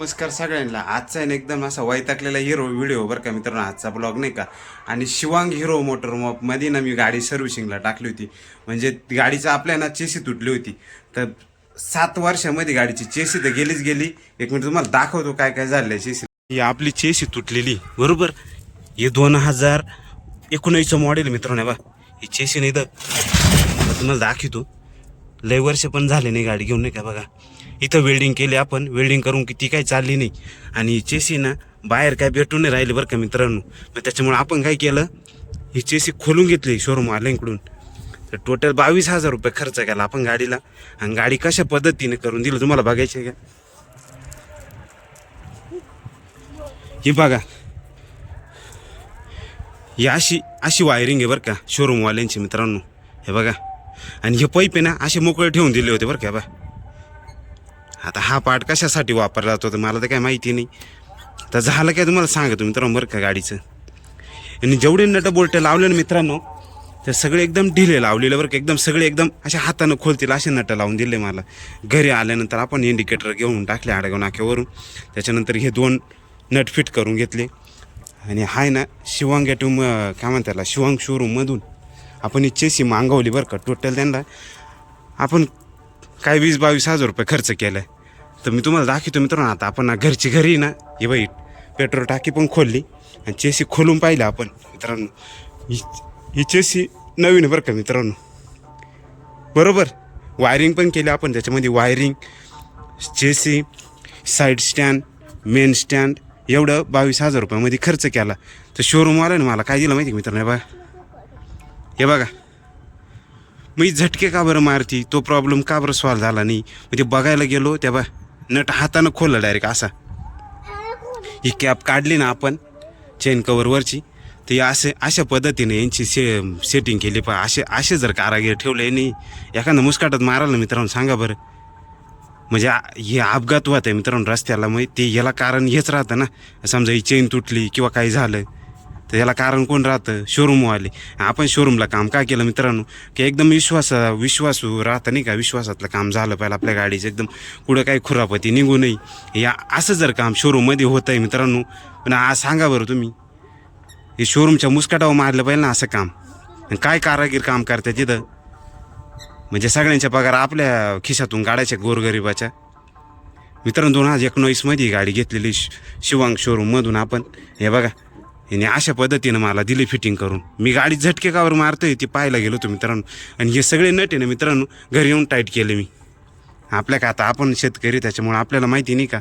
नमस्कार सगळ्यांना. आजचा आहे ना एकदम असा वैताकलेला हिरो व्हिडिओ बरं का मित्रांनो आजचा ब्लॉग नाही का? आणि शिवांग हिरो मोटरमध्ये ना मी गाडी सर्व्हिसिंगला टाकली होती. म्हणजे गाडीचं आपल्या ना चेसी तुटली होती. तर सात वर्षामध्ये गाडीची चेसी तर गेलीच गेली. एक मिनिट तुम्हाला दाखवतो काय काय झालंय चेसी ही आपली चेसी तुटलेली. बरोबर? हे दोन हजार एकोणीसचं मॉडेल मित्रांनो बा ही चेसी नाही तर तुम्हाला दाखवतो. लय वर्ष पण झाले नाही गाडी घेऊन नाही का बघा? इथं वेल्डिंग केली आपण. वेल्डिंग करून की ती काही चालली नाही. आणि चेसी ना बाहेर काय भेटून नाही राहिली बरं का मित्रांनो. मग त्याच्यामुळे आपण काय केलं ही चेसी खोलून घेतली शोरूमवाल्यांकडून तर टोटल बावीस हजार रुपये खर्च केला आपण गाडीला. आणि गाडी कशा पद्धतीने करून दिलं तुम्हाला बघायची आहे का? ही बघा. ही अशी अशी वायरिंग आहे बरं का शोरूमवाल्यांची मित्रांनो. हे बघा. आणि हे पैप आहे ना असे मोकळे ठेवून दिले होते बरं का बा. आता हा पार्ट कशासाठी वापरला जातो तर मला तर काय माहिती नाही. तर झालं काय तुम्हाला सांगतो मित्रांनो बरं का गाडीचं. आणि जेवढे नट बोल्ट लावले ना मित्रांनो तर सगळे एकदम ढिले लावलेले बरं का एकदम सगळे एकदम अशा हातानं खोलतील असे नटं लावून दिले मला. घरी आल्यानंतर आपण इंडिकेटर घेऊन टाकले आडगाव नाक्यावरून त्याच्यानंतर हे दोन नट फिट करून घेतले. आणि हाय ना शिवांग ॲटोम काय म्हणताला त्याला शिवांग शोरूममधून आपण ही चेसी मागवली बरं का टोटल त्यांना. आपण काय वीस बावीस हजार रुपये खर्च केला आहे तर मी तुम्हाला दाखवतो मित्रांनो आता आपण ना घरची घरी ना हे बाई पेट्रोल टाकी पण खोलली आणि चेसी खोलून पाहिलं आपण. मित्रांनो ही ही चेसी नवीन बरं का मित्रांनो. बरोबर? वायरिंग पण केली आपण त्याच्यामध्ये wiring chassis side stand main stand एवढं बावीस हजार रुपयामध्ये खर्च केला. तर शोरूमवाल्यानं मला काय दिलं माहिती आहे मित्रांनो? हे बघा. हे बघा. मी झटके का बरं मारती? तो प्रॉब्लेम का बरं सॉल्व्ह झाला नाही? म्हणजे बघायला गेलो त्या बा नट हातानं खोललं डायरेक्ट असा. ही कॅप काढली ना आपण चेन कवरवरची ते असे अशा पद्धतीने यांची से सेटिंग केली. पा असे असे जर कारागीर ठेवले नाही एखादं मुस्काटात मारायला मित्रांनो सांगा बरं. म्हणजे हे अपघात होत आहे मित्रांनो रस्त्याला मग ते याला कारण हेच राहतं ना. समजा ही चेन तुटली किंवा काही झालं तर ह्याला कारण कोण राहतं? शोरूमवाले आपण शोरूमला काम का केलं मित्रांनो? की एकदम विश्वास विश्वासू राहतं नाही का? विश्वासातलं काम झालं पाहिजे आपल्या गाडीचं. एकदम कुठं काही खुरापती निघू नये या असं जर काम शोरूममध्ये होतं आहे मित्रांनो पण आज सांगा बरं तुम्ही. हे शोरूमच्या मुस्काटावर मारलं पाहिजे ना असं काम. आणि काय कारागीर काम करतात तिथं? म्हणजे सगळ्यांच्या पगार आपल्या खिशातून गाड्याच्या गोरगरिबाच्या. मित्रांनो दोन हजार एकोणीसमध्ये ही गाडी घेतलेली शिवांग शोरूममधून आपण. हे बघा. याने अशा पद्धतीनं मला दिली फिटिंग करून. मी गाडी झटके कावर मारतोय ती पाहायला गेलो होतो मित्रांनो. आणि हे सगळे नट आहे ना मित्रांनो घरी येऊन टाईट केले मी. आपल्या का आता आपण शेतकरी त्याच्यामुळे आपल्याला माहिती नाही का?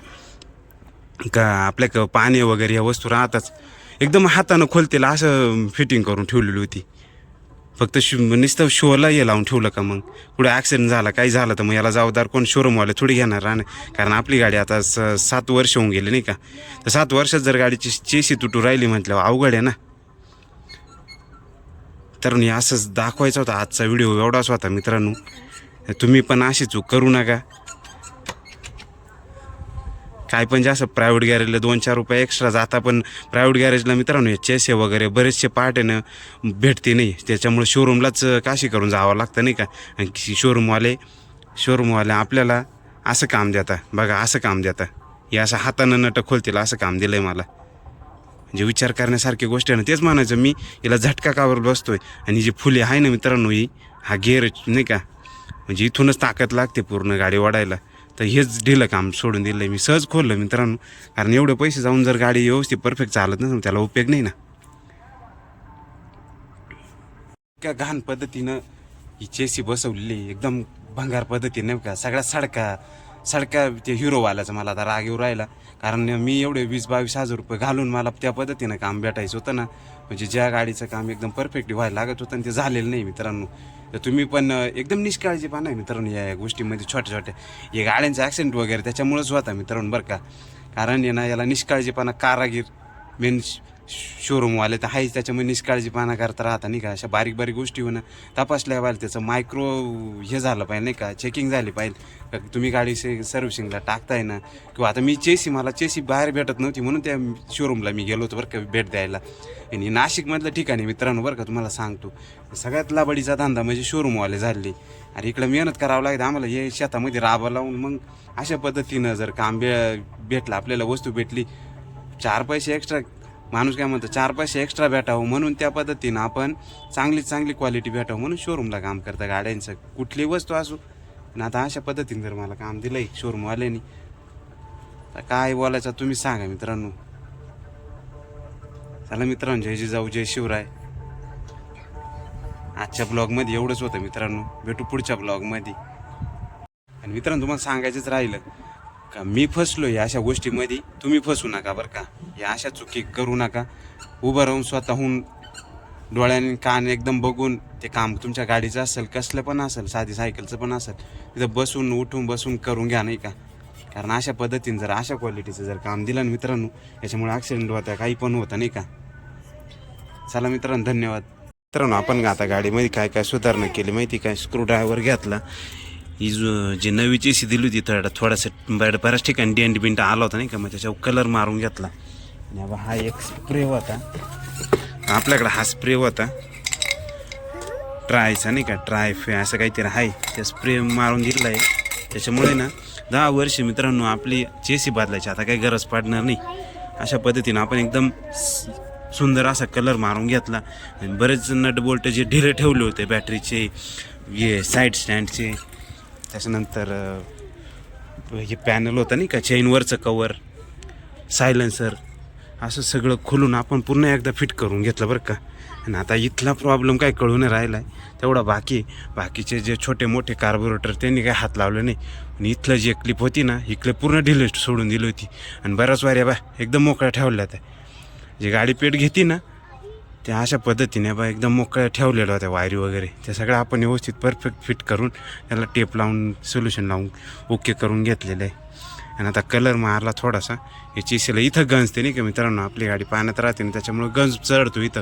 का आपल्या पाने पाणी वगैरे या वस्तू राहताच. एकदम हातानं खोलतेला असं फिटिंग करून ठेवलेली होती. फक्त शो नुसतं शोला हे लावून ठेवलं का मग? पुढे ॲक्सिडेंट झाला काही झालं तर मग याला जबाबदार कोण शोरूमवाले थोडी घेणार राहणे. कारण आपली गाडी आता स सात वर्ष होऊन गेली नाही का? तर सात वर्षात जर गाडीची चेसी तुटू राहिली म्हटल्यावर अवघड आहे ना? तर असंच दाखवायचा होता आजचा व्हिडिओ एवढाच होता मित्रांनो. तुम्ही पण अशी चूक करू नका. काय पण जास्त प्रायव्हेट गॅरेजला दोन चार रुपये एक्स्ट्रा जाता पण प्रायव्हेट गॅरेजला मित्रांनो हे चेसे वगैरे बरेचसे पार्ट आहे ना भेटते नाही. त्याच्यामुळे शोरूमलाच काशी करून जावं लागतं नाही का? आणि शोरूमवाले शोरूमवाले आपल्याला असं काम देता. बघा असं काम देता. हे असं हातानं नट खोलतील असं काम दिलं आहे मला. म्हणजे विचार करण्यासारखी गोष्ट आहे ना तेच म्हणायचं मी. हिला झटका कावर बसतोय? आणि जी फुले आहे ना मित्रांनो ही हा गेअर नाही का? म्हणजे इथूनच ताकद लागते पूर्ण गाडी वाढायला तर हेच ढिलं काम सोडून दिलं मी. सहज खोललं मित्रांनो. कारण एवढे पैसे जाऊन जर गाडी व्यवस्थित परफेक्ट चालत नसेल त्याला उपयोग नाही ना. इतक्या घाण पद्धतीनं ही चेसी बसवलेली एकदम भंगार पद्धतीने का? सगळ्या सडका सडका ते हिरोवाल्याचं मला आता राग येऊ राहिला. कारण मी एवढे वीस बावीस हजार रुपये घालून मला त्या पद्धतीनं काम भेटायचं होतं ना. म्हणजे ज्या गाडीचं काम एकदम परफेक्ट व्हायला लागत होतं आणि ते झालेलं नाही मित्रांनो. तर तुम्ही पण एकदम निष्काळजीपणा आहे मित्रांनो या गोष्टीमध्ये छोट्या छोट्या. या गाड्यांचा ॲक्सिडेंट वगैरे त्याच्यामुळेच होता मित्रांनो बरं का. कारण ना याला निष्काळजीपणा कारागीर मेन शोरूमवाले तर आहेच त्याच्यामुळे निष्काळजीपणा करता राहता नाही का? अशा बारीक बारीक गोष्टी होणं तपासल्या पाहिजे त्याचं मायक्रो हे झालं पाहिजे नाही का? चेकिंग झाली पाहिजे. तुम्ही गाडी से सर्व्हिसिंगला टाकताय ना किंवा आता मी चेसी मला चेसी बाहेर भेटत नव्हती म्हणून त्या शोरूमला मी गेलो होतो बरं का भेट द्यायला. आणि नाशिकमधलं ठिकाणी मित्रांनो बरं का तुम्हाला सांगतो. सगळ्यात लाबडीचा धंदा म्हणजे शोरूमवाले झाले. आणि इकडं मेहनत करावं लागते आम्हाला हे शेतामध्ये राबा लावून मग अशा पद्धतीनं जर काम बे भेटलं आपल्याला वस्तू भेटली चार पैसे एक्स्ट्रा माणूस काय म्हणतो चार पैसे एक्स्ट्रा भेटावं म्हणून त्या पद्धतीनं आपण चांगली चांगली क्वालिटी भेटावं म्हणून शोरूमला काम करतं गाड्यांचं. कुठली वस्तू असू. पण आता अशा पद्धतीनं जर मला काम दिलंय शोरूमवाल्यानी तर काय बोलायचं तुम्ही सांगा मित्रांनो. चला मित्रांनो जय जाऊ जय शिवराय. आजच्या ब्लॉगमध्ये एवढंच होतं मित्रांनो. भेटू पुढच्या ब्लॉगमध्ये आणि मित्रांनो तुम्हाला सांगायचंच राहिलं का मी फसलो या अशा गोष्टीमध्ये. तुम्ही फसू नका बरं का. या अशा चुकी करू नका. उभं राहून स्वतःहून डोळ्याने कान एकदम बघून ते काम तुमच्या गाडीचं असेल कसलं पण असेल साधी सायकलचं पण असेल तिथं बसून उठून बसून करून घ्या नाही का? कारण अशा पद्धतीने जर अशा क्वालिटीचं जर काम दिलं ना मित्रांनो याच्यामुळे ॲक्सिडेंट होता काही पण होतं नाही का? चला मित्रांनो धन्यवाद. मित्रांनो आपण आता गाडीमध्ये काय काय सुधारणा केली माहिती काय स्क्रूड्रायव्हर घेतला. ही जो जी नवीची सी दिली होती थोडा थोडासा बऱ्याच ठिकाणी डेंट बिंट आला होता नाही का? मग त्याच्यावर कलर मारून घेतला. आणि हा एक स्प्रे होता. आपल्याकडे हा स्प्रे होता. ट्रायचा नाही का? ट्राय फे असं काहीतरी आहे. त्या स्प्रे मारून घेतला आहे त्याच्यामुळे ना दहा वर्ष मित्रांनो आपली चेसी बदलायची. आता काही गरज पडणार नाही. अशा पद्धतीनं आपण एकदम सुंदर असा कलर मारून घेतला. आणि बरेच नट बोल्ट जे ढिले ठेवले होते बॅटरीचे हे साईड स्टँडचे त्याच्यानंतर हे पॅनल होतं नाही का? चेनवरचं कवर सायलेन्सर असं सगळं खोलून आपण पुन्हा एकदा फिट करून घेतलं बरं का. आणि आता इथला प्रॉब्लेम काय कळून राहिला आहे तेवढा बाकी बाकीचे जे छोटे मोठे कार्बोरेटर त्यांनी काय हात लावले नाही. आणि इथलं जी क्लिप होती ना ही क्लिप पूर्ण ढिले सोडून दिली होती. आणि बऱ्याच वाऱ्या बा एकदम मोकळ्या ठेवल्या त्या. जी गाडी पेट घेते ना त्या अशा पद्धतीने बा एकदम मोकळ्या ठेवलेल्या होत्या वायरी वगैरे. त्या सगळ्या आपण व्यवस्थित परफेक्ट फिट करून त्याला टेप लावून सोल्युशन लावून ओके करून घेतलेलं आहे. आणि आता कलर मारला थोडासा. हे चिसेला इथं गंजते नाही का मित्रांनो? आपली गाडी पाण्यात राहते ना त्याच्यामुळे गंज चढतो इथं.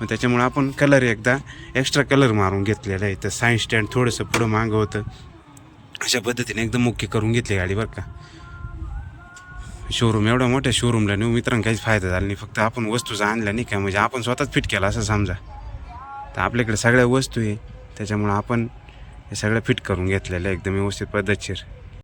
मग त्याच्यामुळे आपण कलर एकदा एक्स्ट्रा कलर मारून घेतलेला आहे. तर सायन्स स्टँड थोडंसं पुढं मागं होतं. अशा पद्धतीने एकदम मुख्य करून घेतली गाडी बरं का. शोरूम एवढ्या मोठ्या शोरूमला नेऊ मित्रांनो काहीच फायदा झाला नाही. फक्त आपण वस्तूचा आणल्या नाही का म्हणजे आपण स्वतःच फिट केला असं समजा. तर आपल्याकडे सगळ्या वस्तू आहे. त्याच्यामुळं आपण हे सगळं फिट करून घेतलेलं आहे एकदम व्यवस्थित पद्धतशीर.